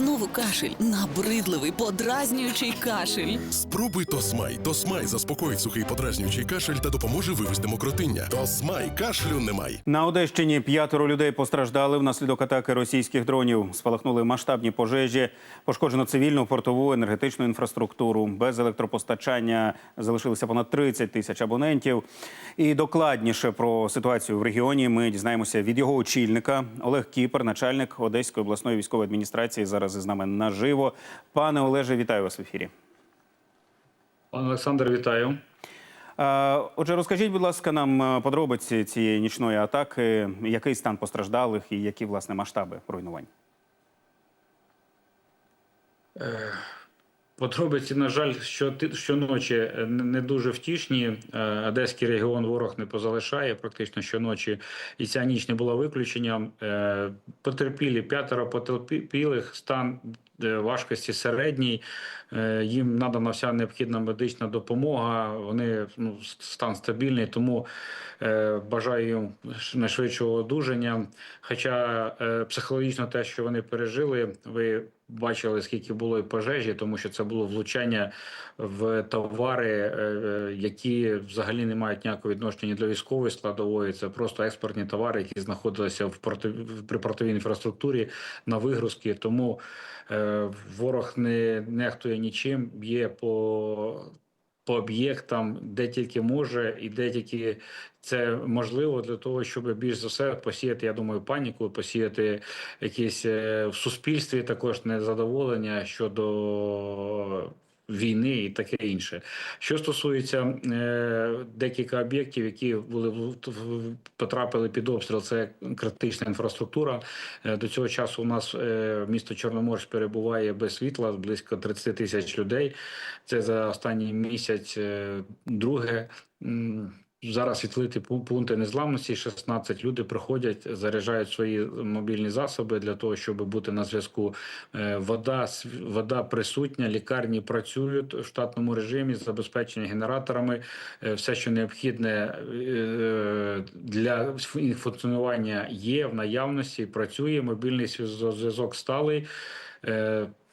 Знову кашель, набридливий, подразнюючий кашель. Спробуй Тосмай. Тосмай заспокоїть сухий подразнюючий кашель та допоможе вивести мокротиння. Тосмай кашлю немає. На Одещині п'ятеро людей постраждали внаслідок атаки російських дронів. Спалахнули масштабні пожежі, пошкоджено цивільну, портову, енергетичну інфраструктуру. Без електропостачання залишилися понад 30 тисяч абонентів. І докладніше про ситуацію в регіоні ми дізнаємося від його очільника Олег Кіпер, начальник Одеської обласної військової адміністрації. Зараз із нами наживо. Пане Олеже, вітаю вас в ефірі. Пане Олександр, вітаю. Е, Отже, розкажіть, будь ласка, нам е, подробиці цієї нічної атаки, який стан постраждалих і які власне масштаби руйнувань? Подробиці, на жаль, що щоночі е, не дуже втішні. Е, Одеський регіон ворог не позалишає практично щоночі, і ця ніч не була виключенням. Е, Потерпілі п'ятеро потерпілих, стан важкості середній. Е, Їм надана вся необхідна медична допомога. Вони ну, стан стабільний, тому е, бажаю їм найшвидшого одужання. Хоча е, психологічно те, що вони пережили, ви бачили, скільки було і пожежі, тому що це було влучання в товари, е, е, які взагалі не мають ніякого відношення до військової складової. Це просто експортні товари, які знаходилися в порти, при портовій інфраструктурі на вигрузки. Тому е, ворог не нехтує нічим, б'є по. По об'єктам, де тільки може, і де тільки це можливо для того, щоб більш за все посіяти, я думаю, паніку, посіяти якісь е, в суспільстві також незадоволення щодо війни і таке інше. Що стосується е, декілька об'єктів, які були потрапили під обстріл, це критична інфраструктура. Е, до цього часу у нас е, місто Чорноморськ перебуває без світла, близько 30 тисяч людей. Це за останній місяць е, друге. Зараз світлити пункти незламності. 16 люди приходять, заряджають свої мобільні засоби для того, щоб бути на зв'язку. Е, Вода вода присутня, лікарні працюють в штатному режимі, забезпечені генераторами. Е, Все, що необхідне е, для функціонування, є в наявності. Працює мобільний зв'яз- зв'язок сталий.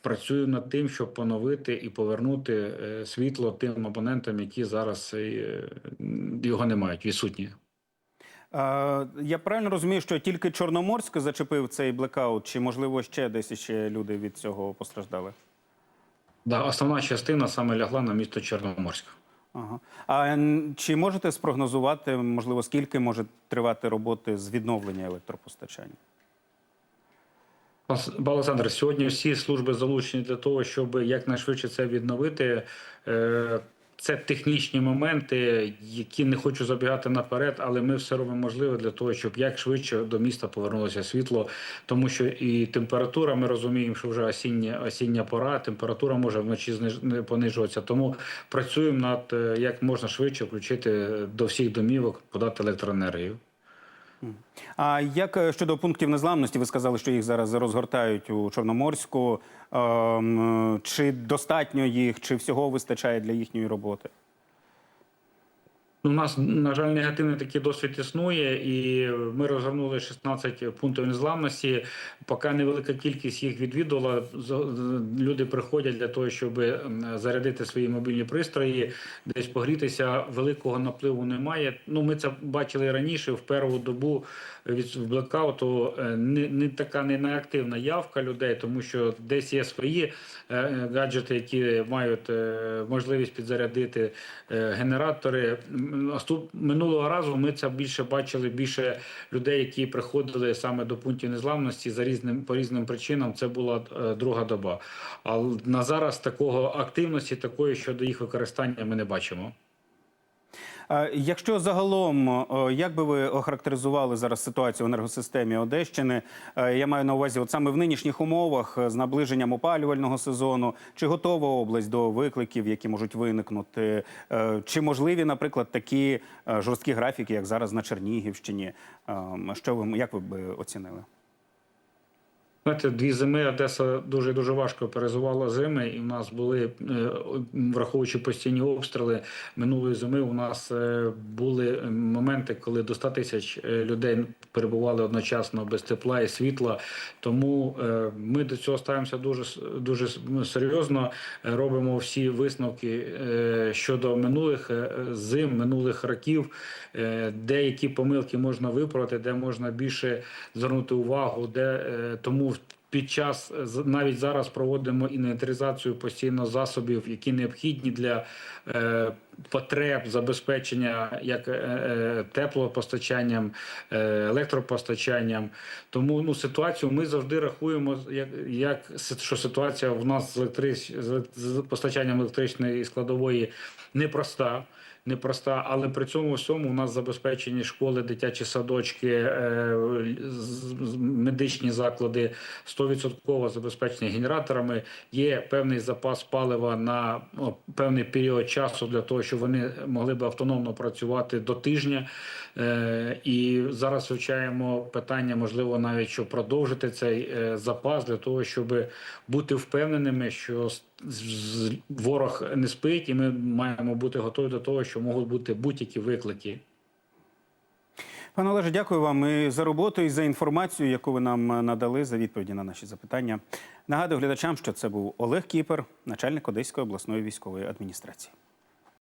Працюю над тим, щоб поновити і повернути е, світло тим абонентам, які зараз е, його не мають, відсутні. Я правильно розумію, що тільки Чорноморськ зачепив цей блекаут, чи можливо ще десь ще люди від цього постраждали? Да, основна частина саме лягла на місто Чорноморськ. Ага. А чи можете спрогнозувати, можливо, скільки може тривати роботи з відновлення електропостачання? Олександр, сьогодні всі служби залучені для того, щоб якнайшвидше це відновити. Е, Це технічні моменти, які не хочу забігати наперед, але ми все робимо можливе для того, щоб як швидше до міста повернулося світло, тому що і температура, ми розуміємо, що вже осіння, осіння пора, температура може вночі понижуватися. Тому працюємо над е, як можна швидше включити до всіх домівок, подати електроенергію. А як е, щодо пунктів незламності, ви сказали, що їх зараз розгортають у Чорноморську. Ем, Чи достатньо їх, чи всього вистачає для їхньої роботи? У нас, на жаль, негативний такий досвід існує, і ми розгорнули 16 пунктів незламності. Поки невелика кількість їх відвідувала, люди приходять для того, щоб зарядити свої мобільні пристрої, десь погрітися. Великого напливу немає. Ну, ми це бачили раніше. В першу добу від блекауту е, не, не така не неактивна явка людей, тому що десь є свої е, гаджети, які мають е, можливість підзарядити генератори. Минулого разу ми це більше бачили більше людей, які приходили саме до пунктів незламності за різним по різним причинам. Це була е, друга доба. А на зараз такого активності, такої щодо їх використання, ми не бачимо. А Якщо загалом, як би ви охарактеризували зараз ситуацію в енергосистемі Одещини? Е, Я маю на увазі, от саме в нинішніх умовах е, з наближенням опалювального сезону, чи готова область до викликів, які можуть виникнути? Е, Чи можливі, наприклад, такі е, жорсткі графіки, як зараз на Чернігівщині? Ем, Що ви як ви б оцінили? Знаєте, дві зими Одеса дуже дуже важко перезувала зими, і в нас були, е, враховуючи постійні обстріли минулої зими, у нас е, були моменти, коли до 100 тисяч е, людей перебували одночасно без тепла і світла. Тому е, ми до цього ставимося дуже дуже ну, серйозно. е, Робимо всі висновки е, щодо минулих е, зим, минулих років, е, де які помилки можна виправити, де можна більше звернути увагу, де е, тому під час е, навіть зараз проводимо інвентаризацію постійно засобів, які необхідні для е, потреб забезпечення як е, е, теплопостачанням, е, електропостачанням. Тому ну ситуацію ми завжди рахуємо як, як що ситуація в нас з електрич з постачанням електричної складової непроста. Непроста, але при цьому всьому у нас забезпечені школи, дитячі садочки, медичні заклади 100% забезпечені генераторами. Є певний запас палива на певний період часу для того, щоб вони могли би автономно працювати до тижня. Е, І зараз вивчаємо питання, можливо, навіть щоб продовжити цей е, запас для того, щоб бути впевненими, що ворог не спить, і ми маємо бути готові до того, що можуть бути будь-які виклики. Пане Олеже, дякую вам і за роботу, і за інформацію, яку ви нам надали, за відповіді на наші запитання. Нагадую глядачам, що це був Олег Кіпер, начальник Одеської обласної військової адміністрації.